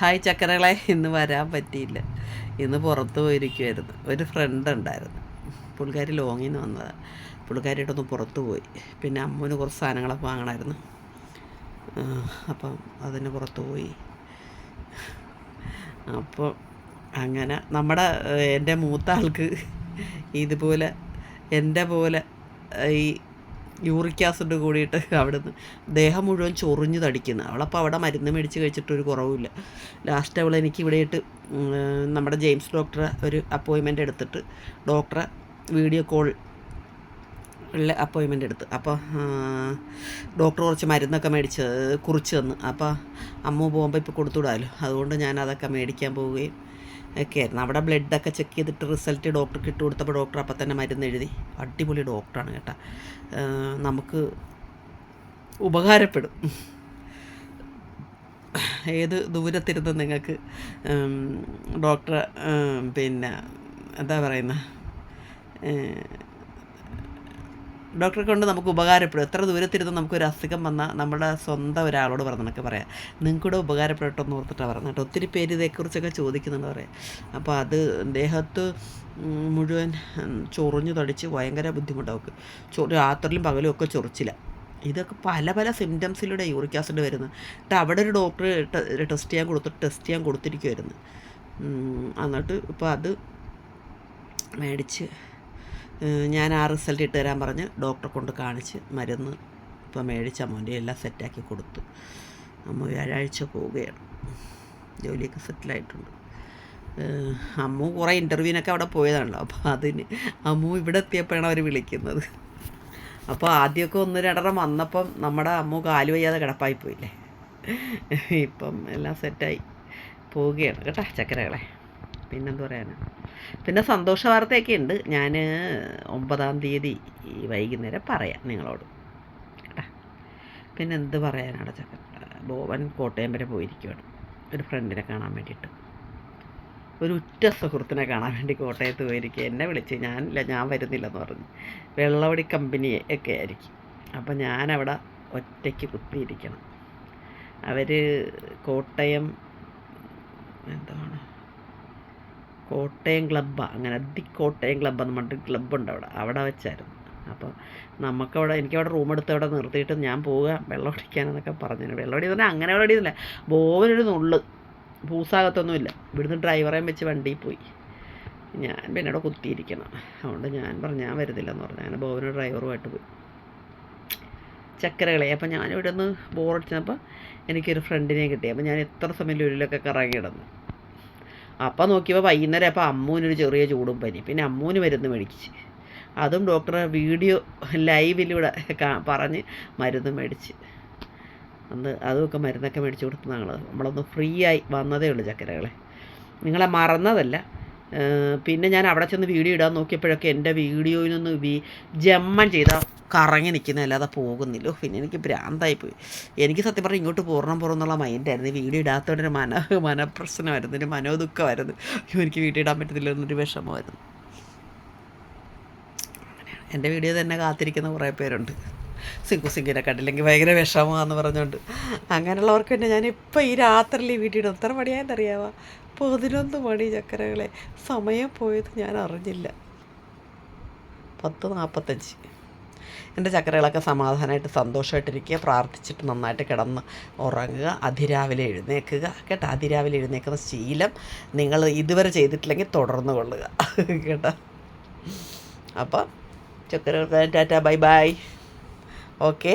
Hi ചക്കരകളെ ഇന്ന് വരാൻ പറ്റിയില്ല. ഇന്ന് പുറത്ത് പോയിരിക്കുമായിരുന്നു ഒരു ഫ്രണ്ട് ഉണ്ടായിരുന്നു. പുള്ളിക്കാരി ലോങ്ങിൽ നിന്ന് വന്നതാണ് പുള്ളിക്കാരിയിട്ടൊന്ന് പുറത്ത് പോയി. പിന്നെ അമ്മൂന് കുറച്ച് സാധനങ്ങളൊക്കെ വാങ്ങണമായിരുന്നു. അപ്പം അതിന് പുറത്ത് പോയി. അപ്പോൾ അങ്ങനെ നമ്മുടെ എന്റെ മൂത്ത ആൾക്ക് ഇതുപോലെ എന്റെ പോലെ ഈ യൂറിക് ആസിഡ് കൂടിയിട്ട് അവിടുന്ന് ദേഹം മുഴുവൻ ചൊറിഞ്ഞു തടിക്കുന്നത് അവളപ്പോൾ അവിടെ മരുന്ന് മേടിച്ച് കഴിച്ചിട്ടൊരു കുറവുമില്ല. ലാസ്റ്റ് അവൾ എനിക്ക് ഇവിടെ ഇട്ട് നമ്മുടെ ജെയിംസ് ഡോക്ടറെ ഒരു അപ്പോയിൻമെന്റ് എടുത്തിട്ട് ഡോക്ടറെ വീഡിയോ കോൾ ഉള്ള അപ്പോയിൻമെന്റ് എടുത്ത്. അപ്പോൾ ഡോക്ടർ കുറച്ച് മരുന്നൊക്കെ മേടിച്ച് കുറിച്ച് തന്നു. അപ്പോൾ അമ്മ പോകുമ്പോൾ ഇപ്പോൾ കൊടുത്തുവിടാമല്ലോ അതുകൊണ്ട് ഞാൻ അതൊക്കെ മേടിക്കാൻ പോവുകയും ഒക്കെ ആയിരുന്നു അവിടെ ബ്ലഡൊക്കെ ചെക്ക് ചെയ്തിട്ട് റിസൾട്ട് ഡോക്ടർക്ക് ഇട്ട് കൊടുത്തപ്പോൾ ഡോക്ടർ അപ്പം തന്നെ മരുന്ന് എഴുതി. അടിപൊളി ഡോക്ടറാണ് കേട്ടോ. നമുക്ക് ഉപകാരപ്പെടും. ഏത് ദൂരത്തിരുന്ന് നിങ്ങൾക്ക് ഡോക്ടറെ പിന്നെ എന്താ പറയുന്ന ഡോക്ടറെ കൊണ്ട് നമുക്ക് ഉപകാരപ്പെടും. എത്ര ദൂരത്തിരുന്ന് നമുക്കൊരു അസുഖം വന്നാൽ നമ്മുടെ സ്വന്തം ഒരാളോട് പറഞ്ഞെന്നൊക്കെ പറയാം. നിങ്ങൾക്കൂടെ ഉപകാരപ്പെട്ടോ എന്ന് ഓർത്തിട്ടാണ് പറഞ്ഞത് കേട്ടോ. ഒത്തിരി പേര് ഇതേക്കുറിച്ചൊക്കെ ചോദിക്കുന്നുണ്ട് പറയാം. അപ്പോൾ അത് ദേഹത്ത് മുഴുവൻ ചൊറിഞ്ഞു തടിച്ച് ഭയങ്കര ബുദ്ധിമുട്ടാവും അവൾക്ക്. ചൊ രാത്രിയിലും പകലും ഒക്കെ ചൊറിച്ചില്ല ഇതൊക്കെ പല പല സിംറ്റംസിലൂടെ യൂറിക് ആസിഡ് വരുന്നത് എന്നിട്ട് അവിടെ ഒരു ഡോക്ടർ ടെസ്റ്റ് ചെയ്യാൻ കൊടുത്തിട്ട് ടെസ്റ്റ് ചെയ്യാൻ കൊടുത്തിരിക്കുമായിരുന്നു എന്നിട്ട് ഇപ്പോൾ അത് മേടിച്ച് ഞാൻ ആ റിസൾട്ട് ഇട്ട് തരാൻ പറഞ്ഞ് ഡോക്ടറെ കൊണ്ട് കാണിച്ച് മരുന്ന് ഇപ്പം മേടിച്ച അമ്മൂന്റെ എല്ലാം സെറ്റാക്കി കൊടുത്തു. അമ്മ വ്യാഴാഴ്ച പോവുകയാണ്. ജോലിയൊക്കെ സെറ്റിലായിട്ടുണ്ട്. അമ്മ കുറേ ഇന്റർവ്യൂവിനൊക്കെ അവിടെ പോയതാണല്ലോ. അപ്പോൾ അതിന് അമ്മു ഇവിടെ എത്തിയപ്പോഴാണ് അവർ വിളിക്കുന്നത്. അപ്പോൾ ആദ്യമൊക്കെ ഒന്ന് രണ്ടെണ്ണം വന്നപ്പം നമ്മുടെ അമ്മു കാൽ വയ്യാതെ കിടപ്പായി പോയില്ലേ ഇപ്പം എല്ലാം സെറ്റായി. പോവുകയാണ് കേട്ടോ ചക്കരകളെ. പിന്നെന്ത് പറയാനാ? പിന്നെ സന്തോഷ വാർത്തയൊക്കെ ഉണ്ട് ഞാൻ ഒമ്പതാം തീയതി ഈ വൈകുന്നേരം പറയാം നിങ്ങളോട്. കേട്ടാ? പിന്നെ എന്ത് പറയാനാണ് ചക്ക ബോവൻ കോട്ടയം വരെ പോയിരിക്കുകയാണ് ഒരു ഫ്രണ്ടിനെ കാണാൻ വേണ്ടിയിട്ട്. ഒരു ഉറ്റ സുഹൃത്തിനെ കാണാൻ വേണ്ടി കോട്ടയത്ത് പോയിരിക്കുക. എന്നെ വിളിച്ച് ഞാനില്ല ഞാൻ വരുന്നില്ലെന്ന് പറഞ്ഞു. വെള്ളവടി കമ്പനി ഒക്കെ ആയിരിക്കും. അപ്പം ഞാനവിടെ ഒറ്റയ്ക്ക് കുത്തിയിരിക്കണം. അവർ കോട്ടയം എന്താണ്? കോട്ടയം ക്ലബ്ബ അങ്ങനെ അതി കോട്ടയം ക്ലബ്ബ് എന്ന് പറഞ്ഞിട്ട് ക്ലബ്ബുണ്ട് അവിടെ. അവിടെ വെച്ചായിരുന്നു. അപ്പോൾ നമുക്കവിടെ എനിക്കവിടെ റൂം എടുത്ത് അവിടെ നിർത്തിയിട്ട് ഞാൻ പോവുക വെള്ളം അടിക്കാനെന്നൊക്കെ പറഞ്ഞു. വെള്ളം അടി പറഞ്ഞാൽ അങ്ങനെ വെള്ളം അടിയുന്നില്ല ബോവനൊരു നുള്ളു. പൂസാകത്തൊന്നുമില്ല ഇവിടുന്ന് ഡ്രൈവറേയും വെച്ച് വണ്ടിയിൽ പോയി. ഞാൻ പിന്നെ അവിടെ കുത്തിയിരിക്കണം. അതുകൊണ്ട് ഞാൻ പറഞ്ഞു ഞാൻ വരുന്നില്ലെന്ന് പറഞ്ഞു. അങ്ങനെ ബോവന് ഡ്രൈവറുമായിട്ട് പോയി. ചക്കരകളെ. അപ്പം ഞാനിവിടെ നിന്ന് ബോറടിച്ചപ്പോൾ എനിക്കൊരു ഫ്രണ്ടിനെ കിട്ടി. അപ്പം ഞാൻ എത്ര സമയം ലുലിലൊക്കെ കറങ്ങി കിടന്നു അപ്പം നോക്കിയപ്പോൾ വൈകുന്നേരം അപ്പോൾ അമ്മൂനൊരു ചെറിയ ചൂടും പനി. പിന്നെ അമ്മൂന് മരുന്ന് മേടിച്ച്. അതും ഡോക്ടർ വീഡിയോ ലൈവിലൂടെ പറഞ്ഞ് മരുന്ന് മേടിച്ച്. അന്ന് അതുമൊക്കെ മരുന്നൊക്കെ മേടിച്ച് കൊടുത്ത് ഞങ്ങൾ നമ്മളൊന്ന് ഫ്രീ ആയി വന്നതേ ഉള്ളൂ ചക്കരകളെ. നിങ്ങളെ മറന്നതല്ല. പിന്നെ ഞാൻ അവിടെ ചെന്ന് വീഡിയോ ഇടാൻ നോക്കിയപ്പോഴൊക്കെ എന്റെ വീഡിയോയിൽ നിന്ന് വി ജമ്മൻ ചെയ്ത കറങ്ങി നിൽക്കുന്നതല്ലാതെ പോകുന്നില്ല. പിന്നെ എനിക്ക് ഭ്രാന്തായി പോയി. എനിക്ക് സത്യം പറഞ്ഞാൽ ഇങ്ങോട്ട് പൂർണം എന്നുള്ള മൈൻഡായിരുന്നു വീഡിയോ ഇടാത്തതുകൊണ്ട് മന മനപ്രശ്നമായിരുന്നു ഒരു മനോദുഃഖമായിരുന്നു. എനിക്ക് വീഡിയോ ഇടാൻ പറ്റത്തില്ല എന്നൊരു വിഷമമായിരുന്നു. എന്റെ വീഡിയോ തന്നെ കാത്തിരിക്കുന്ന കുറേ പേരുണ്ട്. സിങ്കു സിങ്കിനെ കണ്ടില്ലെങ്കിൽ ഭയങ്കര വിഷമമാണെന്ന് പറഞ്ഞുകൊണ്ട് അങ്ങനെയുള്ളവർക്ക് തന്നെ ഞാനിപ്പോൾ ഈ രാത്രിയിൽ വീട്ടിൽ എത്ര മണിയായെന്നറിയാമോ പതിനൊന്ന് മണി ചക്കരകളെ. സമയം പോയത് ഞാൻ അറിഞ്ഞില്ല. പത്ത് നാൽപ്പത്തഞ്ച് എന്റെ ചക്കരകളൊക്കെ സമാധാനമായിട്ട് സന്തോഷമായിട്ടിരിക്കുക പ്രാർത്ഥിച്ചിട്ട് നന്നായിട്ട് കിടന്ന് ഉറങ്ങുക അതിരാവിലെ എഴുന്നേൽക്കുക. കേട്ടോ അതിരാവിലെ എഴുന്നേൽക്കുന്ന ശീലം നിങ്ങൾ ഇതുവരെ ചെയ്തിട്ടില്ലെങ്കിൽ തുടർന്ന് കൊള്ളുക. കേട്ടോ. അപ്പം ചക്കരകൾക്ക് ടാറ്റ ബൈ ബൈ. ഓക്കെ.